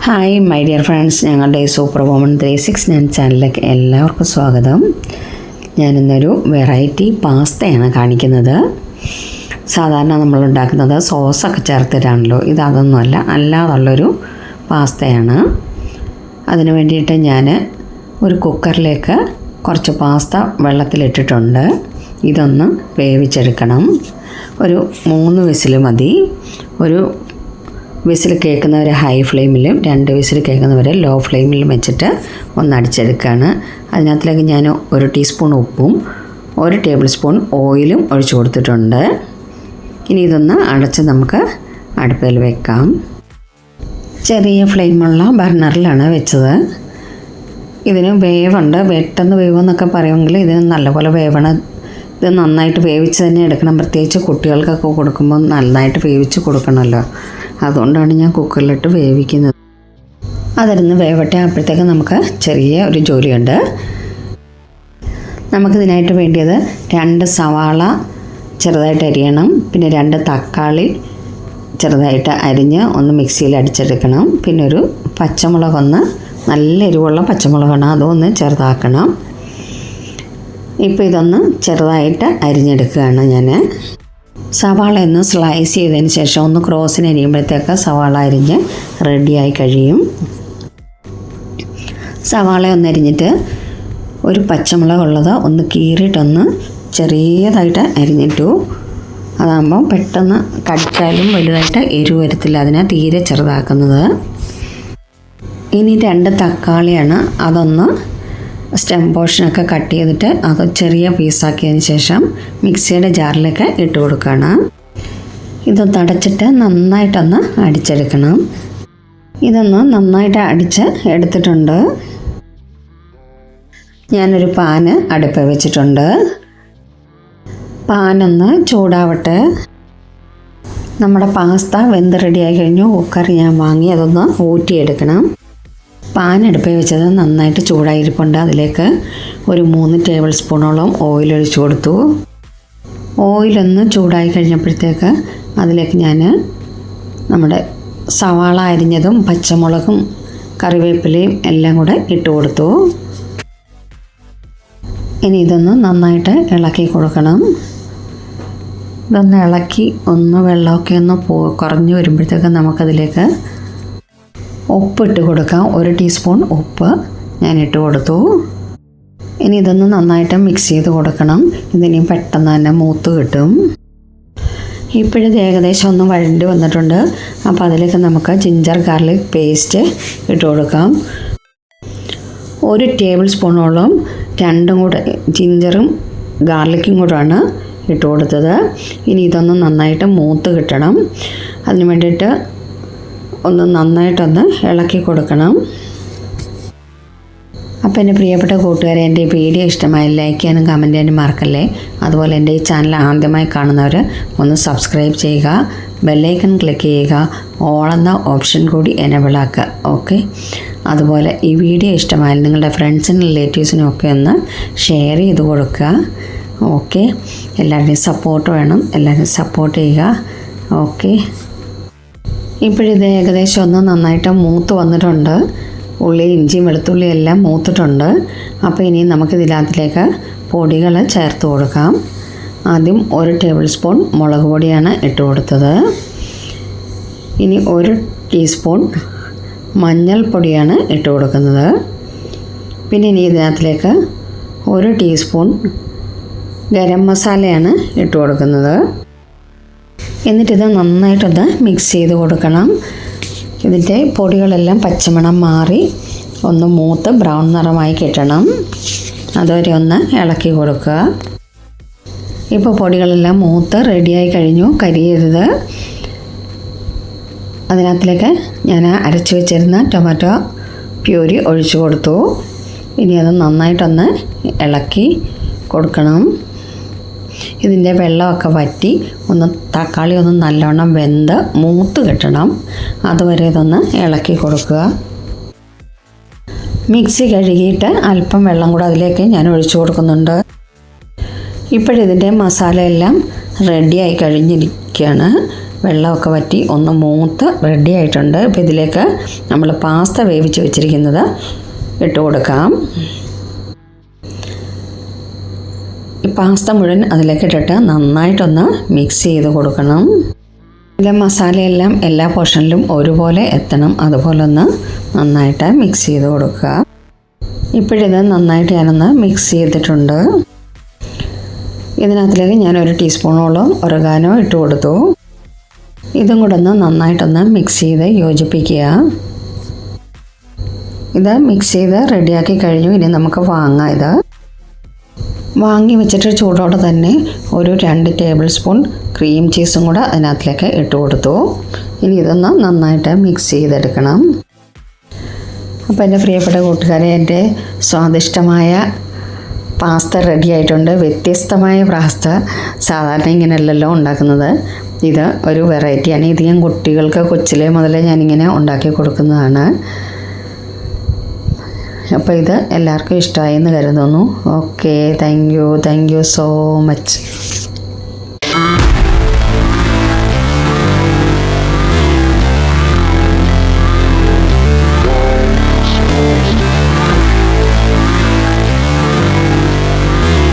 Hi my dear friends ഞങ്ങളുടെ super woman three six nine ചാനലിലേക്ക് എല്ലാവർക്കും സ്വാഗതം. ഞാനിന്നൊരു വെറൈറ്റി പാസ്തയാണ് കാണിക്കുന്നത്. സാധാരണ നമ്മൾ ഉണ്ടാക്കുന്നത് സോസൊക്കെ ചേർത്തിട്ടാണല്ലോ. ഇത് അതൊന്നുമല്ല അല്ലാതുള്ളൊരു പാസ്തയാണ്. അതിന് വേണ്ടിയിട്ട് ഞാൻ ഒരു കുക്കറിലേക്ക് കുറച്ച് പാസ്ത വെള്ളത്തിലിട്ടിട്ടുണ്ട്. ഇതൊന്ന് വേവിച്ചെടുക്കണം. ഒരു മൂന്ന് വിസിൽ മതി. ഒരു വിസിൽ കേൾക്കുന്നവരെ ഹൈ ഫ്ലെയിമിലും രണ്ട് വിസിൽ കേൾക്കുന്നവരെ ലോ ഫ്ലെയിമിലും വെച്ചിട്ട് ഒന്ന് അടിച്ചെടുക്കുകയാണ് അതിനകത്തിലേക്ക് ഞാൻ ഒരു ടീസ്പൂൺ ഉപ്പും ഒരു ടേബിൾ സ്പൂൺ ഓയിലും ഒഴിച്ചു കൊടുത്തിട്ടുണ്ട്. ഇനി ഇതൊന്ന് അടച്ച് നമുക്ക് അടുപ്പിൽ വെക്കാം. ചെറിയ ഫ്ലെയിമുള്ള ബർണറിലാണ് വെച്ചത്. ഇതിന് വേവുണ്ട്. പെട്ടെന്ന് വേവെന്നൊക്കെ പറയുമെങ്കിൽ ഇതിന് നല്ലപോലെ വേവണം. ഇത് നന്നായിട്ട് വേവിച്ച് തന്നെ എടുക്കണം. പ്രത്യേകിച്ച് കുട്ടികൾക്കൊക്കെ കൊടുക്കുമ്പോൾ നന്നായിട്ട് വേവിച്ച് കൊടുക്കണമല്ലോ. അതുകൊണ്ടാണ് ഞാൻ കുക്കറിലിട്ട് വേവിക്കുന്നത്. അതിരുന്ന് വേവട്ടെ. അപ്പോഴത്തേക്ക് നമുക്ക് ചെറിയ ഒരു ജോലിയുണ്ട്. നമുക്കിതിനായിട്ട് വേണ്ടിയത് രണ്ട് സവാള ചെറുതായിട്ട് അരിയണം. പിന്നെ രണ്ട് തക്കാളി ചെറുതായിട്ട് അരിഞ്ഞ് ഒന്ന് മിക്സിയിൽ അടിച്ചെടുക്കണം. പിന്നെ ഒരു പച്ചമുളകൊന്ന് നല്ല എരിവുള്ള പച്ചമുളകാണ്. അതൊന്ന് ചെറുതാക്കണം. ഇപ്പോൾ ഇതൊന്ന് ചെറുതായിട്ട് അരിഞ്ഞെടുക്കുകയാണ് ഞാൻ. സവാള ഒന്ന് സ്ലൈസ് ചെയ്തതിന് ശേഷം ഒന്ന് ക്രോസിന് അരിയുമ്പോഴത്തേക്ക് സവാള അരിഞ്ഞ് റെഡിയായി കഴിയും. സവാള ഒന്ന് അരിഞ്ഞിട്ട് ഒരു പച്ചമുളക് ഉള്ളത് ഒന്ന് കീറിയിട്ടൊന്ന് ചെറിയതായിട്ട് അരിഞ്ഞിട്ടു. അതാകുമ്പോൾ പെട്ടെന്ന് കടിച്ചാലും വലുതായിട്ട് എരിവ് വരത്തില്ല. അതിനെ തീരെ ചെറുതാക്കുന്നത്. ഇനി രണ്ട് തക്കാളിയാണ് അതൊന്ന് സ്റ്റെം പോർഷനൊക്കെ കട്ട് ചെയ്തിട്ട് അത് ചെറിയ പീസാക്കിയതിന് ശേഷം മിക്സിയുടെ ജാറിലേക്ക് ഇട്ട് കൊടുക്കുകയാണ് ഇത് തടച്ചിട്ട് നന്നായിട്ടൊന്ന് അടിച്ചെടുക്കണം. ഇതൊന്ന് നന്നായിട്ട് അടിച്ച് എടുത്തിട്ടുണ്ട്. ഞാനൊരു പാന് അടുപ്പ് വെച്ചിട്ടുണ്ട്. പാനൊന്ന് ചൂടാവട്ടെ. നമ്മുടെ പാസ്ത വെന്ത് റെഡിയായി കഴിഞ്ഞു. കുക്കർ ഞാൻ വാങ്ങി അതൊന്ന് ഊറ്റിയെടുക്കണം. പാൻ അടുപ്പിൽ വെച്ചത് നന്നായിട്ട് ചൂടായിരിപ്പുണ്ട്. അതിലേക്ക് ഒരു മൂന്ന് ടേബിൾ സ്പൂണോളം ഓയിൽ ഒഴിച്ചു കൊടുത്തു. ഓയിലൊന്ന് ചൂടായി കഴിഞ്ഞപ്പോഴത്തേക്ക് അതിലേക്ക് ഞാൻ നമ്മുടെ സവാള അരിഞ്ഞതും പച്ചമുളകും കറിവേപ്പിലയും എല്ലാം കൂടെ ഇട്ട് കൊടുത്തു. ഇനി ഇതൊന്ന് നന്നായിട്ട് ഇളക്കി കൊടുക്കണം. ഇതൊന്ന് ഇളക്കി ഒന്ന് വെള്ളമൊക്കെ ഒന്ന് പോ കുറഞ്ഞു വരുമ്പോഴത്തേക്ക് നമുക്കതിലേക്ക് ഉപ്പ് ഇട്ട് കൊടുക്കാം. ഒരു ടീസ്പൂൺ ഉപ്പ് ഞാൻ ഇട്ട് കൊടുത്തു. ഇനി ഇതൊന്ന് നന്നായിട്ട് മിക്സ് ചെയ്ത് കൊടുക്കണം. ഇതിനി പെട്ടെന്ന് തന്നെ മൂത്ത് കിട്ടും. ഇപ്പോഴിത് ഏകദേശം ഒന്ന് വഴണ്ടി വന്നിട്ടുണ്ട്. അപ്പോൾ അതിലേക്ക് നമുക്ക് ജിഞ്ചർ ഗാർലിക് പേസ്റ്റ് ഇട്ട് കൊടുക്കാം. ഒരു ടേബിൾ സ്പൂണോളം രണ്ടും കൂടെ ജിഞ്ചറും ഗാർലിക്കും കൂടെയാണ് ഇട്ട് കൊടുത്തത്. ഇനി ഇതൊന്ന് നന്നായിട്ട് മൂത്ത് കിട്ടണം. അതിന് വേണ്ടിയിട്ട് ഒന്ന് നന്നായിട്ടൊന്ന് ഇളക്കി കൊടുക്കണം. അപ്പോൾ എന്റെ പ്രിയപ്പെട്ട കൂട്ടുകാരെ എന്റെ ഈ വീഡിയോ ഇഷ്ടമായി ലൈക്ക് ചെയ്യാനും കമന്റ് ചെയ്യാനും മറക്കല്ലേ? അതുപോലെ എന്റെ ഈ ചാനൽ ആദ്യമായി കാണുന്നവർ ഒന്ന് സബ്സ്ക്രൈബ് ചെയ്യുക ബെല്ലൈക്കൺ ക്ലിക്ക് ചെയ്യുക ഓളെന്ന ഓപ്ഷൻ കൂടി എനബിളാക്കുക ഓക്കെ അതുപോലെ ഈ വീഡിയോ ഇഷ്ടമായാലും നിങ്ങളുടെ ഫ്രണ്ട്സിനും റിലേറ്റീവ്സിനും ഒക്കെ ഒന്ന് ഷെയർ ചെയ്ത് കൊടുക്കുക ഓക്കെ എല്ലാവരുടെയും സപ്പോർട്ട് വേണം. എല്ലാവരും സപ്പോർട്ട് ചെയ്യുക ഓക്കെ ഇപ്പോഴിത് ഏകദേശം ഒന്ന് നന്നായിട്ട് മൂത്ത് വന്നിട്ടുണ്ട്. ഉള്ളി ഇഞ്ചിയും വെളുത്തുള്ളിയും എല്ലാം മൂത്തിട്ടുണ്ട്. അപ്പോൾ ഇനി നമുക്കിതിനകത്തിലേക്ക് പൊടികൾ ചേർത്ത് കൊടുക്കാം. ആദ്യം ഒരു ടേബിൾ സ്പൂൺ മുളക് പൊടിയാണ് ഇട്ട് കൊടുത്തത്. ഇനി ഒരു ടീസ്പൂൺ മഞ്ഞൾപ്പൊടിയാണ് ഇട്ട് കൊടുക്കുന്നത്. പിന്നെ ഇനി ഇതിനകത്തിലേക്ക് ഒരു ടീസ്പൂൺ ഗരം മസാലയാണ് ഇട്ട് കൊടുക്കുന്നത്. എന്നിട്ടിത് നന്നായിട്ടൊന്ന് മിക്സ് ചെയ്ത് കൊടുക്കണം. ഇതിന്റെ പൊടികളെല്ലാം പച്ചമണം മാറി ഒന്ന് മൂത്ത് ബ്രൗൺ നിറമായി കിട്ടണം. അതുവരെ ഒന്ന് ഇളക്കി കൊടുക്കുക. ഇപ്പോൾ പൊടികളെല്ലാം മൂത്ത് റെഡിയായി കഴിഞ്ഞു. കരിയരുത്. അതിനകത്തിലേക്ക് ഞാൻ അരച്ചു വെച്ചിരുന്ന ടൊമാറ്റോ പ്യൂരി ഒഴിച്ചു കൊടുത്തു. ഇനി അത് നന്നായിട്ടൊന്ന് ഇളക്കി കൊടുക്കണം. ഇതിന്റെ വെള്ളമൊക്കെ വറ്റി ഒന്ന് തക്കാളി ഒന്ന് നല്ലോണം വെന്ത് മൂത്ത് കിട്ടണം. അതുവരെ ഇതൊന്ന് ഇളക്കി കൊടുക്കുക. മിക്സി കഴുകിയിട്ട് അല്പം വെള്ളം കൂടെ അതിലേക്ക് ഞാൻ ഒഴിച്ചു കൊടുക്കുന്നുണ്ട്. ഇപ്പോഴിതിന്റെ മസാലയെല്ലാം റെഡിയായി കഴിഞ്ഞിരിക്കുകയാണ്. വെള്ളമൊക്കെ വറ്റി ഒന്ന് മൂത്ത് റെഡി ആയിട്ടുണ്ട് ഇപ്പോൾ ഇതിലേക്ക് നമ്മൾ പാസ്ത വേവിച്ച് വെച്ചിരിക്കുന്നത് ഇട്ട് കൊടുക്കാം. പാസ്ത മുഴുവൻ അതിലേക്ക് ഇട്ടിട്ട് നന്നായിട്ടൊന്ന് മിക്സ് ചെയ്ത് കൊടുക്കണം. ഇതിലെ മസാലയെല്ലാം എല്ലാ പോർഷനിലും ഒരുപോലെ എത്തണം. അതുപോലെ ഒന്ന് നന്നായിട്ട് മിക്സ് ചെയ്ത് കൊടുക്കുക. ഇപ്പോഴിത് നന്നായിട്ട് ഞാനൊന്ന് മിക്സ് ചെയ്തിട്ടുണ്ട്. ഇതിനകത്തിലേക്ക് ഞാൻ ഒരു ടീസ്പൂണോളം ഒരഗാനോ ഇട്ട് കൊടുത്തു. ഇതും കൂടെ ഒന്ന് നന്നായിട്ടൊന്ന് മിക്സ് ചെയ്ത് യോജിപ്പിക്കുക. ഇത് മിക്സ് ചെയ്ത് റെഡിയാക്കി കഴിഞ്ഞു. ഇനി നമുക്ക് വാങ്ങാം ഇത്. വാങ്ങി വെച്ചിട്ട് ചൂടോടെ തന്നെ ഒരു രണ്ട് ടേബിൾ സ്പൂൺ ക്രീം ചീസും കൂടെ അതിനകത്തിലേക്ക് ഇട്ട് കൊടുത്തു. ഇനി ഇതൊന്ന് നന്നായിട്ട് മിക്സ് ചെയ്തെടുക്കണം. അപ്പോൾ എന്റെ പ്രിയപ്പെട്ട കൂട്ടുകാരെ എന്റെ സ്വാദിഷ്ടമായ പാസ്ത റെഡി ആയിട്ടുണ്ട്. വ്യത്യസ്തമായ പാസ്ത സാധാരണ ഇങ്ങനെയല്ലല്ലോ ഉണ്ടാക്കുന്നത്. ഇത് ഒരു വെറൈറ്റിയാണ് ഇത് ഞാൻ കുട്ടികൾക്ക് കൊച്ചിലെ മുതലേ ഞാനിങ്ങനെ ഉണ്ടാക്കി കൊടുക്കുന്നതാണ്. അപ്പോൾ ഇത് എല്ലാവർക്കും ഇഷ്ടമായി എന്ന് കരുതുന്നു. Okay thank you thank you so much